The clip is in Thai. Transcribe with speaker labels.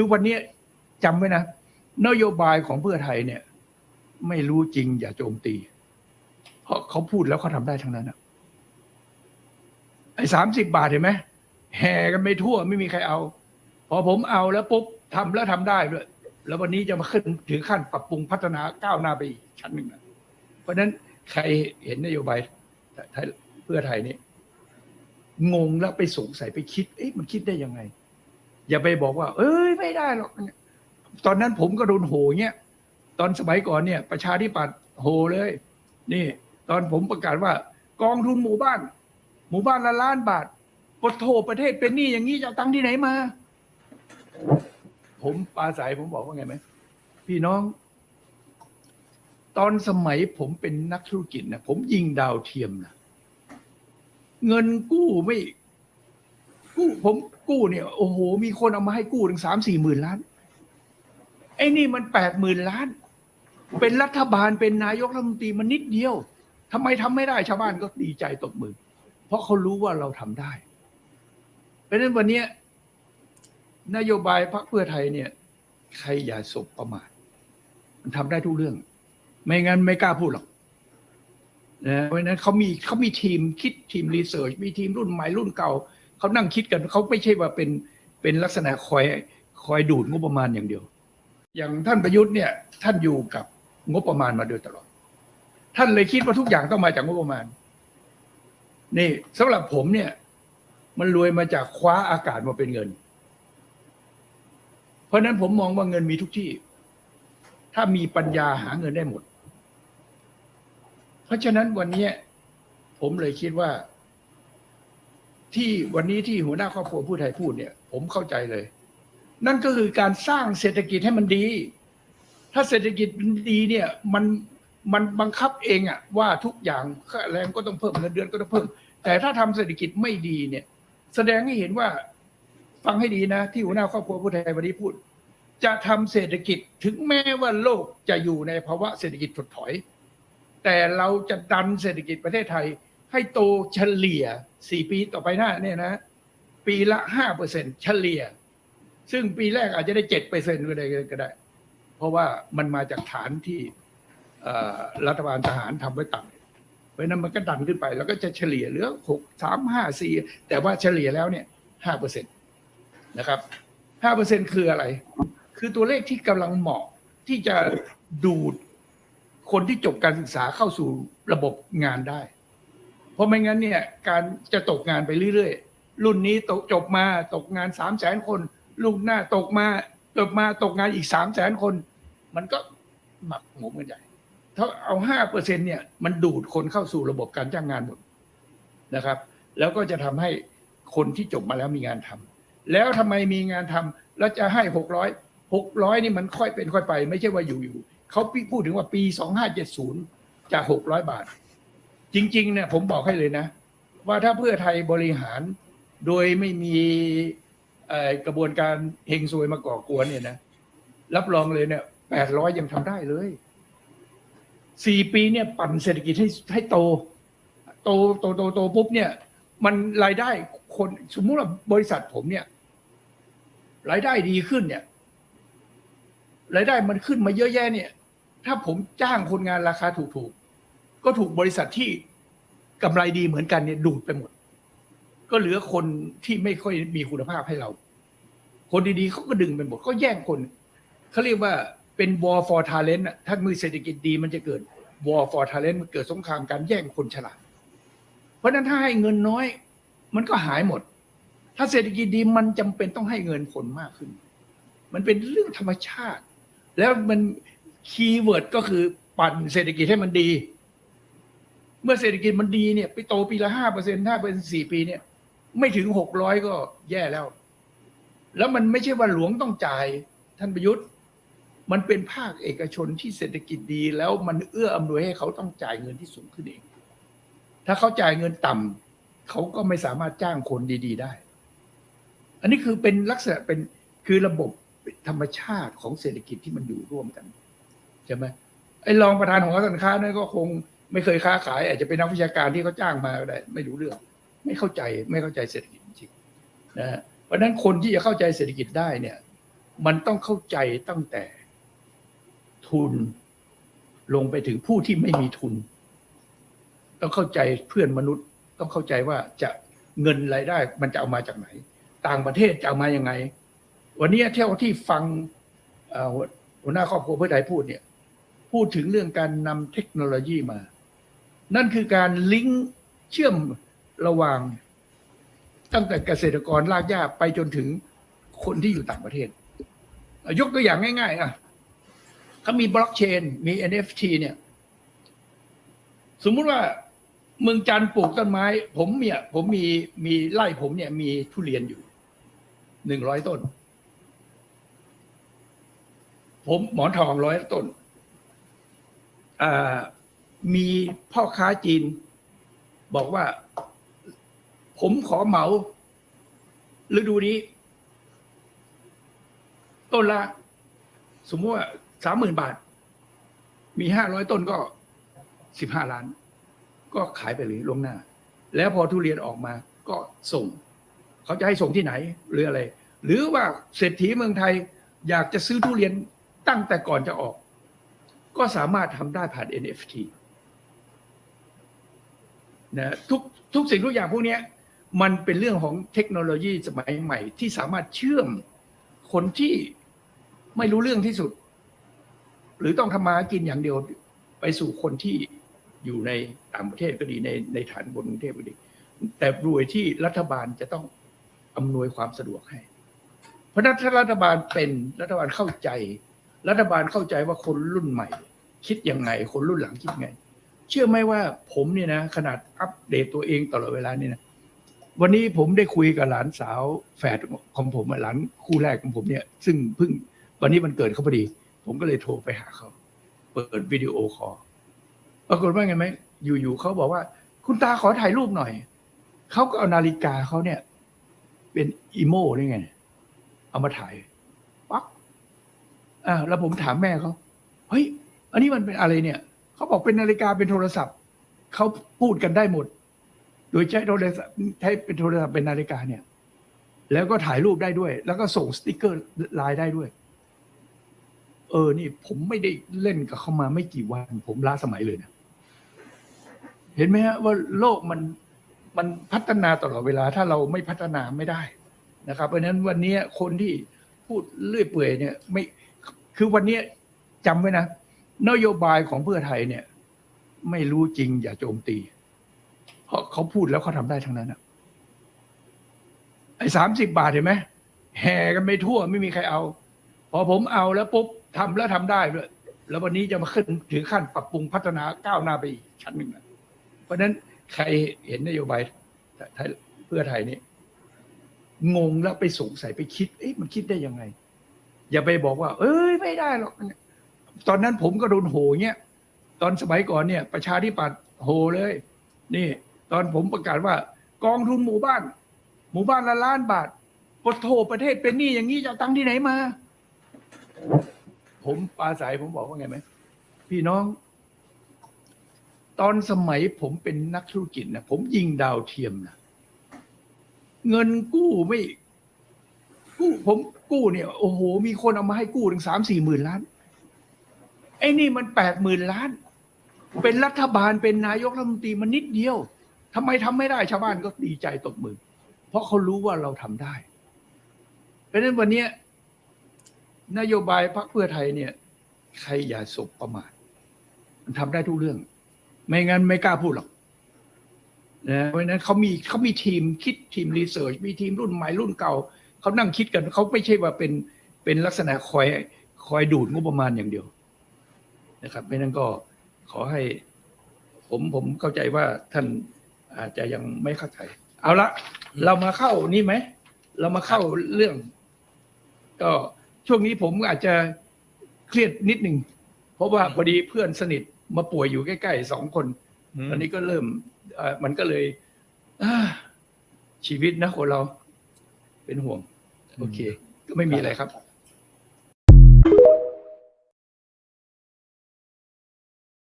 Speaker 1: คือวันนี้จำไว้นะ นโยบายของเพื่อไทยเนี่ย ไม่รู้จริงอย่าโจมตี เพราะเขาพูดแล้วเขาทำได้ทั้งนั้นอะไอ้สามสิบบาทเห็นไหมแห่กันไปทั่วไม่มีใครเอา พอผมเอาแล้วปุ๊บทำแล้วทำได้ด้วย แล้ววันนี้จะมาขึ้นถึงขั้นปรับปรุงพัฒนาก้าวหน้าไปอีกชั้นหนึ่งนะเพราะนั้นใครเห็นนโยบายไทยเพื่อไทยนี่งงแล้วไปสงสัยไปคิด เอ๊ะมันคิดได้ยังไง อย่าไปบอกว่า เอ้ยไม่ได้หรอกตอนนั้นผมก็โดนโหเงี้ยตอนสมัยก่อนเนี่ย ประชาธิปัตย์โหเลย นี่ ตอนผมประกาศว่า กองทุนหมู่บ้าน หมู่บ้านละล้านบาทปโทประเทศเป็นหนี้อย่างนี้จะเอาตังค์ที่ไหนมา ผมปาศัยผมบอกว่าไงไหมพี่น้อง ตอนสมัยผมเป็นนักธุรกิจนะผมยิงดาวเทียมนะเงินกู้ไม่ กู้ผมกู้เนี่ยโอ้โห มีคนเอามาให้กู้ถึงสามสี่หมื่นล้าน ไอ้นี่มันแปดหมื่นล้าน เป็นรัฐบาลเป็นนายกรัฐมนตรีมันนิดเดียวทำไมทำไม่ได้ชาวบ้านก็ดีใจตบมือ เพราะเขารู้ว่าเราทำได้ เพราะฉะนั้นวันเนี้ยนโยบายพรรคเพื่อไทยเนี่ย ใครอย่าสบประมาทมันทำได้ทุกเรื่อง ไม่งั้นไม่กล้าพูดหรอกนะเพราะฉะนั้นเขามีเขามีทีมคิดทีมรีเสิร์ชมีทีมรุ่นใหม่รุ่นเก่า เขานั่งคิดกันเขาไม่ใช่ว่าเป็นเป็นลักษณะคอยคอยดูดงบประมาณอย่างเดียว อย่างท่านประยุทธ์เนี่ยท่านอยู่กับงบประมาณมาโดยตลอด ท่านเลยคิดว่าทุกอย่างต้องมาจากงบประมาณ นี่สำหรับผมเนี่ย มันรวยมาจากคว้าอากาศมาเป็นเงิน เพราะฉะนั้นผมมองว่าเงินมีทุกที่ ถ้ามีปัญญาหาเงินได้หมด เพราะฉะนั้นวันนี้ผมเลยคิดว่า ที่วันนี้ที่หัวหน้าครอบครัวผู้ไทยพูดเนี่ย ผมเข้าใจเลย นั่นก็คือการสร้างเศรษฐกิจให้มันดี ถ้าเศรษฐกิจมันดีเนี่ยมันมันบังคับเองอะว่าทุกอย่างค่าแรงก็ต้องเพิ่มเงินเดือนก็ต้องเพิ่ม แต่ถ้าทำเศรษฐกิจไม่ดีเนี่ย แสดงให้เห็นว่าฟังให้ดีนะ ที่หัวหน้าครอบครัวผู้ไทยวันนี้พูด จะทำเศรษฐกิจถึงแม้ว่าโลกจะอยู่ในภาวะเศรษฐกิจถดถอย แต่เราจะดันเศรษฐกิจประเทศไทย ให้โตเฉลี่ย 4 ปีต่อไปหน้าเนี่ยนะ ปีละ5เปอร์เซ็นเฉลี่ย ซึ่งปีแรกอาจจะได้7เปอร์เซ็นต์ก็ได้ก็ได้ เพราะว่ามันมาจากฐานที่รัฐบาลทหารทำไว้ต่ำเพราะฉะนั้นมันก็ดันขึ้นไป แล้วก็จะเฉลี่ยเหลือ6 3 5 4 แต่ว่าเฉลี่ยแล้วเนี่ย5เปอร์เซ็นต์นะครับ5เปอร์เซ็นต์คืออะไร คือตัวเลขที่กำลังเหมาะที่จะดูดคนที่จบการศึกษาเข้าสู่ระบบงานได้ เพราะไม่งั้นเนี่ยการจะตกงานไปเรื่อยๆ รุ่นนี้ตกจบมาตกงานสามแสนคนรุ่นหน้าตกมาจบมาตกงานอีกสามแสนคน มันก็หมักหมมกันใหญ่ถ้าเอาห้าเปอร์เซ็นเนี่ยมันดูดคนเข้าสู่ระบบการจ้างงานหมดนะครับ แล้วก็จะทำให้คนที่จบมาแล้วมีงานทำแล้วทำไมมีงานทำแล้วจะให้หกร้อยหกร้อยนี่มันค่อยเป็นค่อยไป ไม่ใช่ว่าอยู่ๆเขาพูดถึงว่าปีสองห้าเจ็ดศูนย์จากหกร้อยบาท จริง ๆ เนี่ยผมบอกให้เลยนะ ว่าถ้าเพื่อไทยบริหารโดยไม่มีกระบวนการเฮงซวยมาก่อกวนเนี่ยนะ รับรองเลยเนี่ยแปดร้อยยังทำได้เลยสี่ปีเนี่ยปั่นเศรษฐกิจให้ให้โต โตโตโตโตปุ๊บเนี่ย มันรายได้คนสมมุติว่าบริษัทผมเนี่ย รายได้ดีขึ้นเนี่ย รายได้มันขึ้นมาเยอะแยะเนี่ย ถ้าผมจ้างคนงานราคาถูก ก็ถูกบริษัทที่กำไรดีเหมือนกันเนี่ยดูดไปหมด ก็เหลือคนที่ไม่ค่อยมีคุณภาพให้เรา คนดีๆเขาก็ดึงไปหมด ก็แย่งคน เขาเรียกว่าเป็น war for talent อะถ้ามือเศรษฐกิจดีมันจะเกิด war for talent มันเกิดสงครามการแย่งคนฉลาด เพราะฉะนั้นถ้าให้เงินน้อย มันก็หายหมด ถ้าเศรษฐกิจดีมันจำเป็นต้องให้เงินคนมากขึ้น มันเป็นเรื่องธรรมชาติ แล้วมันคีย์เวิร์ดก็คือปั่นเศรษฐกิจให้มันดี เมื่อเศรษฐกิจมันดีเนี่ยไปโตปีละห้าเปอร์เซ็นต์ห้าเปอร์เซ็นสี่ปีเนี่ย ไม่ถึงหกร้อยก็แย่แล้ว แล้วมันไม่ใช่ว่าหลวงต้องจ่ายท่านประยุทธ์ มันเป็นภาคเอกชนที่เศรษฐกิจดีแล้วมันเอื้ออำนวยให้เขาต้องจ่ายเงินที่สูงขึ้นเอง ถ้าเขาจ่ายเงินต่ำเขาก็ไม่สามารถจ้างคนดี ๆ ได้ อันนี้คือเป็นลักษณะเป็นคือระบบธรรมชาติของเศรษฐกิจที่มันอยู่ร่วมกันใช่ไหมไอ้รองประธานของการค้านั่นก็คง ไม่เคยค้าขาย อาจจะเป็นนักวิชาการที่เขาจ้างมาก็ได้ไม่รู้เรื่อง ไม่เข้าใจไม่เข้าใจเศรษฐกิจจริงนะฮะเพราะนั้นคนที่จะเข้าใจเศรษฐกิจได้เนี่ย มันต้องเข้าใจตั้งแต่ทุนลงไปถึงผู้ที่ไม่มีทุน ต้องเข้าใจเพื่อนมนุษย์ ต้องเข้าใจว่าจะเงินรายได้ มันจะเอามาจากไหน ต่างประเทศจะเอามายังไง วันนี้เที่ยวที่ฟังหัวหัวหน้าครอบครัวเพื่อไทยพูดเนี่ย พูดถึงเรื่องการนำเทคโนโลยีมา นั่นคือการลิงก์เชื่อมระหว่าง ตั้งแต่เกษตรกรลากหญ้าไปจนถึงคนที่อยู่ต่างประเทศ ยกตัวอย่างง่าย ๆ อะเขามีบล็อกเชน มี NFT เนี่ย สมมุติว่าเมืองจันทร์ปลูกต้นไม้ ผมเนี่ย ผมมีมีไร่ผมเนี่ย มีทุเรียนอยู่หนึ่งร้อยต้น ผมหมอนทองร้อยต้น อ่า มีพ่อค้าจีน บอกว่า ผมขอเหมาฤดูนี้ ต้นละ สมมติว่าสามหมื่นบาท มีห้าร้อยต้นก็สิบห้าล้าน ก็ขายไปเลยล่วงหน้า แล้วพอทุเรียนออกมาก็ส่ง เขาจะให้ส่งที่ไหน หรืออะไร หรือว่าเศรษฐีเมืองไทย อยากจะซื้อทุเรียนตั้งแต่ก่อนจะออก ก็สามารถทำได้ผ่าน NFT นะทุกทุกสิ่งทุกอย่างพวกนี้มันเป็นเรื่องของเทคโนโลยีสมัยใหม่ ที่สามารถเชื่อมคนที่ไม่รู้เรื่องที่สุด หรือต้องทำมากินอย่างเดียวไปสู่คนที่อยู่ในต่างประเทศก็ดีในในฐานบนกรุงเทพก็ดี แต่รวยที่รัฐบาลจะต้องอำนวยความสะดวกให้ เพราะฉะนั้นถ้ารัฐบาลเป็นรัฐบาลเข้าใจ รัฐบาลเข้าใจว่าคนรุ่นใหม่ คิดยังไง คนรุ่นหลังคิดไง เชื่อไหมว่าผมเนี่ยนะขนาดอัปเดตตัวเองตลอดเวลาเนี่ยนะวันนี้ผมได้คุยกับหลานสาวแฝดของผมอะหลานคู่แรกของผมเนี่ย ซึ่งเพิ่งวันนี้มันเกิดเขาพอดี ผมก็เลยโทรไปหาเขา เปิดวิดีโอคอลปรากฏว่าไงไหมอยู่ๆเขาบอกว่า คุณตาขอถ่ายรูปหน่อยเขาก็เอานาฬิกาเขาเนี่ย เป็นอีโม่ได้ไง เอามาถ่ายปั๊บอ่าแล้วผมถามแม่เขาเฮ้ย อันนี้มันเป็นอะไรเนี่ย เขาบอกเป็นนาฬิกาเป็นโทรศัพท์ เขาพูดกันได้หมด โดยใช้โทรศัพท์ใช้เป็นโทรศัพท์เป็นนาฬิกาเนี่ย แล้วก็ถ่ายรูปได้ด้วย แล้วก็ส่งสติกเกอร์ไลน์ได้ด้วย เออนี่ผมไม่ได้เล่นกับเขามาไม่กี่วัน ผมล้าสมัยเลยนะเห็นไหมฮะว่าโลกมันมันพัฒนาตลอดเวลา ถ้าเราไม่พัฒนาไม่ได้นะครับ เพราะฉะนั้นวันนี้คนที่พูดเลื่อยเปื่อยเนี่ย ไม่คือวันนี้จำไว้นะ นโยบายของเพื่อไทยเนี่ย ไม่รู้จริงอย่าโจมตี เพราะเขาพูดแล้วเขาทำได้ทั้งนั้นอะไอ้สามสิบบาทเห็นไหมแห่กันไปทั่วไม่มีใครเอา พอผมเอาแล้วปุ๊บทำแล้วทำได้ด้วยแล้ววันนี้จะมาขึ้นถึงขั้นปรับปรุงพัฒนาก้าวหน้าไปอีกชั้นหนึ่งนะเพราะนั้นใครเห็นนโยบายไทยเพื่อไทยนี่งงแล้วไปสงสัยไปคิด เอ๊ะมันคิดได้ยังไง อย่าไปบอกว่า เอ้ยไม่ได้หรอก ตอนนั้นผมก็โดนโหเงี้ยตอนสมัยก่อนเนี่ย ประชาธิปัตย์โหเลย นี่ ตอนผมประกาศว่า กองทุนหมู่บ้าน หมู่บ้านละล้านบาทปดโทประเทศเป็นหนี้อย่างนี้จะตังค์ที่ไหนมา ผมปาศัยผมบอกว่าไงไหมพี่น้อง ตอนสมัยผมเป็นนักธุรกิจนะผมยิงดาวเทียมนะเงินกู้ไม่ กู้ผมกู้เนี่ย โอ้โห มีคนเอามาให้กู้ถึงสามสี่หมื่นล้าน ไอ้นี่มันแปดหมื่นล้าน เป็นรัฐบาลเป็นนายกรัฐมนตรีมันนิดเดียวทำไมทำไม่ได้ชาวบ้านก็ดีใจตบมือ เพราะเขารู้ว่าเราทำได้ เพราะฉะนั้นวันนี้นโยบายพรรคเพื่อไทยเนี่ย ใครอย่าสบประมาทมันทำได้ทุกเรื่อง ไม่งั้นไม่กล้าพูดหรอกนะเพราะนั้นเขามีเขามีทีมคิดทีมรีเสิร์ชมีทีมรุ่นใหม่รุ่นเก่าเขานั่งคิดกันเขาไม่ใช่ว่าเป็นเป็นลักษณะคอยคอยดูดงบประมาณอย่างเดียว นะครับไม่นั้นก็ขอให้ผมผมเข้าใจว่าท่านอาจจะยังไม่เข้าใจ เอาละเรามาเข้านี่ไหม เรามาเข้าเรื่อง ก็ช่วงนี้ผมอาจจะเครียดนิดหนึ่งเพราะว่าพอดีเพื่อนสนิทมาป่วยอยู่ใกล้ๆสองคน ตอนนี้ก็เริ่มเอ่อมันก็เลยอ่าชีวิตนะคนเราเป็นห่วง โอเค ก็ไม่มีอะไรครับ